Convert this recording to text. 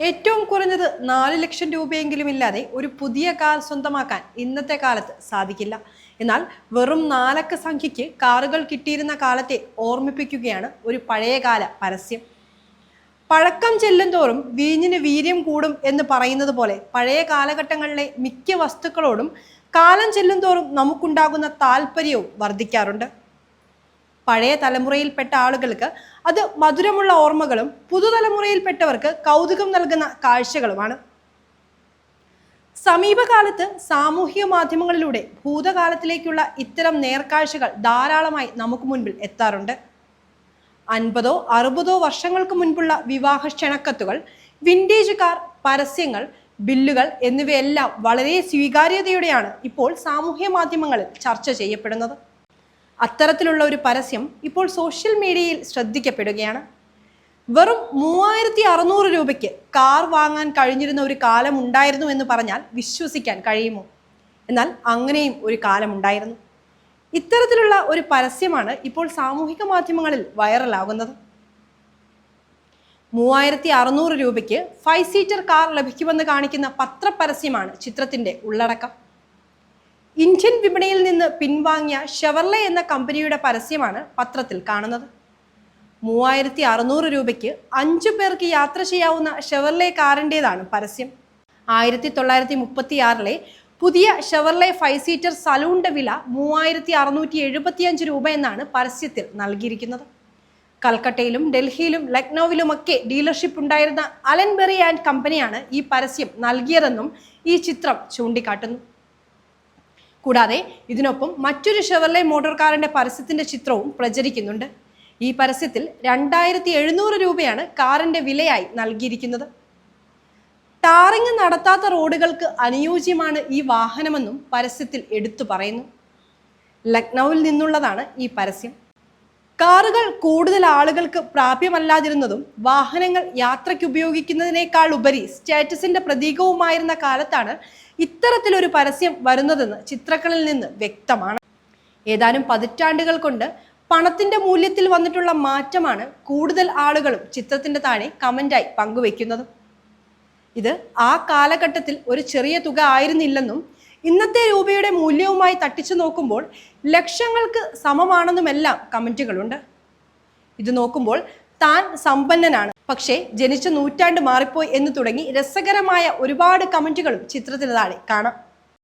ഏറ്റവും കുറഞ്ഞത് നാല് ലക്ഷം രൂപയെങ്കിലും ഇല്ലാതെ ഒരു പുതിയ കാർ സ്വന്തമാക്കാൻ ഇന്നത്തെ കാലത്ത് സാധിക്കില്ല. എന്നാൽ വെറും നാലക്ക സംഖ്യയ്ക്ക് കാറുകൾ കിട്ടിയിരുന്ന കാലത്തെ ഓർമ്മിപ്പിക്കുകയാണ് ഒരു പഴയകാല പരസ്യം. പഴക്കം ചെല്ലും തോറും വീഞ്ഞിന് വീര്യം കൂടും എന്ന് പറയുന്നത് പോലെ പഴയ കാലഘട്ടങ്ങളിലെ മിക്ക വസ്തുക്കളോടും കാലം ചെല്ലും തോറും നമുക്കുണ്ടാകുന്ന താല്പര്യവും വർദ്ധിക്കാറുണ്ട്. പഴയ തലമുറയിൽപ്പെട്ട ആളുകൾക്ക് അത് മധുരമുള്ള ഓർമ്മകളും പുതുതലമുറയിൽപ്പെട്ടവർക്ക് കൗതുകം നൽകുന്ന കാഴ്ചകളുമാണ്. സമീപകാലത്ത് സാമൂഹിക മാധ്യമങ്ങളിലൂടെ ഭൂതകാലത്തിലേക്കുള്ള ഇത്തരം നേർക്കാഴ്ചകൾ ധാരാളമായി നമുക്ക് മുൻപിൽ എത്താറുണ്ട്. അൻപതോ അറുപതോ വർഷങ്ങൾക്ക് മുൻപുള്ള വിവാഹ ക്ഷണക്കത്തുകൾ വിന്റേജ് കാർ പരസ്യങ്ങൾ ബില്ലുകൾ എന്നിവയെല്ലാം വളരെ സ്വീകാര്യതയോടെയാണ് ഇപ്പോൾ സാമൂഹ്യ മാധ്യമങ്ങളിൽ ചർച്ച ചെയ്യപ്പെടുന്നത്. അത്തരത്തിലുള്ള ഒരു പരസ്യം ഇപ്പോൾ സോഷ്യൽ മീഡിയയിൽ ശ്രദ്ധിക്കപ്പെടുകയാണ്. വെറും മൂവായിരത്തി അറുന്നൂറ് രൂപയ്ക്ക് കാർ വാങ്ങാൻ കഴിഞ്ഞിരുന്ന ഒരു കാലം ഉണ്ടായിരുന്നു എന്ന് പറഞ്ഞാൽ വിശ്വസിക്കാൻ കഴിയുമോ? എന്നാൽ അങ്ങനെയും ഒരു കാലമുണ്ടായിരുന്നു ഇത്തരത്തിലുള്ള ഒരു പരസ്യമാണ് ഇപ്പോൾ സാമൂഹിക മാധ്യമങ്ങളിൽ വൈറലാകുന്നത് മൂവായിരത്തി അറുന്നൂറ് രൂപയ്ക്ക് ഫൈവ് സീറ്റർ കാർ ലഭിക്കുമെന്ന് കാണിക്കുന്ന പത്രപരസ്യമാണ് ചിത്രത്തിന്റെ ഉള്ളടക്കം. ഇന്ത്യൻ വിപണിയിൽ നിന്ന് പിൻവാങ്ങിയ ഷെവർലെ എന്ന കമ്പനിയുടെ പരസ്യമാണ് പത്രത്തിൽ കാണുന്നത്. മൂവായിരത്തി അറുന്നൂറ് രൂപയ്ക്ക് അഞ്ചു പേർക്ക് യാത്ര ചെയ്യാവുന്ന ഷെവർലെ കാറിന്റെതാണ് പരസ്യം. ആയിരത്തി തൊള്ളായിരത്തി മുപ്പത്തി ആറിലെ പുതിയ ഷെവർലെ ഫൈവ് സീറ്റർ സലൂണിന്റെ വില മൂവായിരത്തി അറുന്നൂറ്റി എഴുപത്തിയഞ്ച് രൂപ എന്നാണ് പരസ്യത്തിൽ നൽകിയിരിക്കുന്നത്. കൽക്കട്ടയിലും ഡൽഹിയിലും ലക്നൌവിലുമൊക്കെ ഡീലർഷിപ്പ് ഉണ്ടായിരുന്ന അലൻബെറി ആൻഡ് കമ്പനിയാണ് ഈ പരസ്യം നൽകിയതെന്നും ഈ ചിത്രം ചൂണ്ടിക്കാട്ടുന്നു. കൂടാതെ ഇതിനൊപ്പം മറ്റൊരു ഷെവർലെ മോട്ടോർ കാറിന്റെ പരസ്യത്തിന്റെ ചിത്രവും പ്രചരിക്കുന്നുണ്ട്. ഈ പരസ്യത്തിൽ രണ്ടായിരത്തി എഴുന്നൂറ് രൂപയാണ് കാറിന്റെ വിലയായി നൽകിയിരിക്കുന്നത്. ടാറിങ് നടത്താത്ത റോഡുകൾക്ക് അനുയോജ്യമാണ് ഈ വാഹനമെന്നും പരസ്യത്തിൽ എടുത്തു പറയുന്നു. ലക്നൌവിൽ നിന്നുള്ളതാണ് ഈ പരസ്യം. കാറുകൾ കൂടുതൽ ആളുകൾക്ക് പ്രാപ്യമല്ലാതിരുന്നതും വാഹനങ്ങൾ യാത്രയ്ക്ക് ഉപയോഗിക്കുന്നതിനേക്കാൾ ഉപരി സ്റ്റാറ്റസിന്റെ പ്രതീകവുമായിരുന്ന കാലത്താണ് ഇത്തരത്തിലൊരു പരസ്യം വരുന്നതെന്ന് ചിത്രങ്ങളിൽ നിന്ന് വ്യക്തമാണ്. ഏതാനും പതിറ്റാണ്ടുകൾ കൊണ്ട് പണത്തിന്റെ മൂല്യത്തിൽ വന്നിട്ടുള്ള മാറ്റമാണ് കൂടുതൽ ആളുകളും ചിത്രത്തിന്റെ താഴെ കമന്റായി പങ്കുവെക്കുന്നത്. ഇത് ആ കാലഘട്ടത്തിൽ ഒരു ചെറിയ തുക ആയിരുന്നില്ലെന്നും ഇന്നത്തെ രൂപയുടെ മൂല്യവുമായി തട്ടിച്ചു നോക്കുമ്പോൾ ലക്ഷങ്ങൾക്ക് സമമാണെന്നുമെല്ലാം കമന്റുകളുണ്ട് ഇത് നോക്കുമ്പോൾ താൻ സമ്പന്നനാണ്. പക്ഷേ ജനിച്ച നൂറ്റാണ്ട് മാറിപ്പോയി എന്ന് തുടങ്ങി രസകരമായ ഒരുപാട് കമന്റുകളും ചിത്രത്തിൽ താഴെ കാണാം.